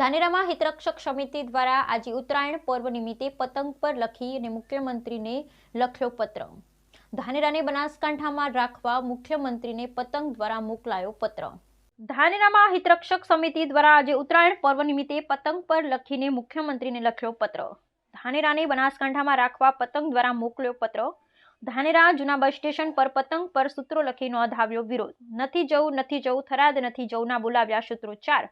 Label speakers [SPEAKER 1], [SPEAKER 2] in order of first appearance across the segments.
[SPEAKER 1] ધાનેરામાં હિતરક્ષક સમિતિ દ્વારા આજે ઉત્તરાયણ પર્વ નિમિત્તે પતંગ પર લખી અને મુખ્યમંત્રીને લખ્યો પત્ર. ધાનેરાને બનાસકાંઠામાં રાખવા મુખ્યમંત્રીને પતંગ દ્વારા મોકલાયો પત્ર. ધાનેરામાં હિતરક્ષક સમિતિ દ્વારા આજે ઉત્તરાયણ પર્વ નિમિત્તે પતંગ પર લખીને મુખ્યમંત્રીને લખ્યો પત્ર. ધાનેરાને બનાસકાંઠામાં રાખવા પતંગ દ્વારા મોકલ્યો પત્ર. ધાનેરા જૂના બસ સ્ટેશન પર પતંગ પર સૂત્રો લખી નોંધાવ્યો વિરોધ. નથી જવું નથી જવું, થરાદ નથી જવું ના બોલાવ્યા સૂત્રો ચાર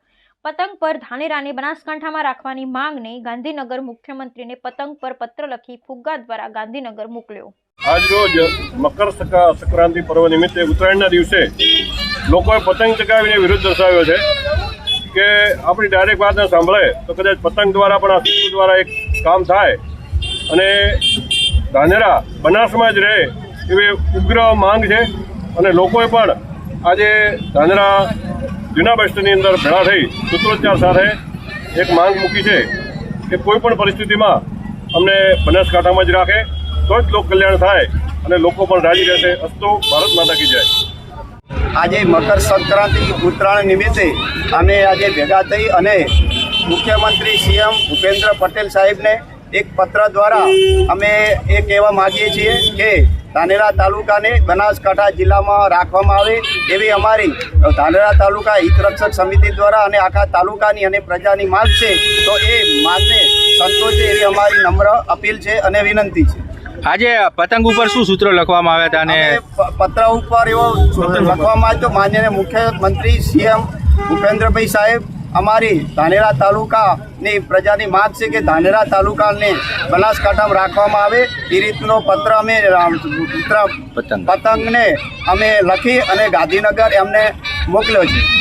[SPEAKER 1] પતંગ પર ધાનેરાને બનાસકાંઠામાં રાખવાની માંગને ગાંધીનગર મુખ્યમંત્રીને પતંગ પર પત્ર લખી ફુગ્ગા દ્વારા ગાંધીનગર મોકલ્યો.
[SPEAKER 2] આજરોજ મકર સકા- સંક્રાંતિ પર્વ નિમિત્તે ઉત્તરાયણના દિવસે લોકોએ પતંગ ચગાવીને વિરોધ દર્શાવ્યો છે કે આપણી ડાયરેક્ટ વાત સાંભળે તો કદાચ પતંગ દ્વારા પણ આ દ્વારા એક કામ થાય અને ધાનેરા બનાસમાં જ રહે એવી ઉગ્ર માંગ છે અને લોકોએ પણ આજે ધાનેરા જૂના બસ અંદર ભેળા થઈ સૂત્રોચ્ચાર સાથે એક માંગ મૂકી છે કે કોઈ પણ પરિસ્થિતિમાં અમને બનાસકાંઠામાં જ રાખે, તો જ લોક કલ્યાણ થાય અને લોકો પણ રાજી રહેશે. અસ્તુ ભારત માતા કી જાય.
[SPEAKER 3] આજે મકર સંક્રાંતિ ઉત્તરાયણ નિમિત્તે અમે આજે ભેગા થઈ અને મુખ્યમંત્રી સીએમ ભૂપેન્દ્ર પટેલ સાહેબને એક પત્ર દ્વારા અમે એ કહેવા માગીએ છીએ કે ધાનેરા તાલુકાને બનાસકાંઠા જિલ્લામાં રાખવામાં આવે એવી અમારી ધાનેરા તાલુકા હિતરક્ષક સમિતિ દ્વારા અને આખા તાલુકાની અને પ્રજાની માંગ છે તો એ માંગને સંતોષે એવી અમારી નમ્ર અપીલ છે અને વિનંતી છે.
[SPEAKER 4] આજે પતંગ ઉપર શું સૂત્રો લખવામાં આવ્યા હતા અને
[SPEAKER 3] પત્ર ઉપર એવો લખવામાં આવ્યો માન્ય મુખ્યમંત્રી સીએમ ભૂપેન્દ્રભાઈ સાહેબ અમારી ધાનેરા તાલુકાની પ્રજાની માંગ છે કે ધાનેરા તાલુકાને બનાસકાંઠામાં રાખવામાં આવે. એ રીતનો પત્ર અમે પતંગને અમે લખી અને ગાંધીનગર એમને મોકલ્યો છે.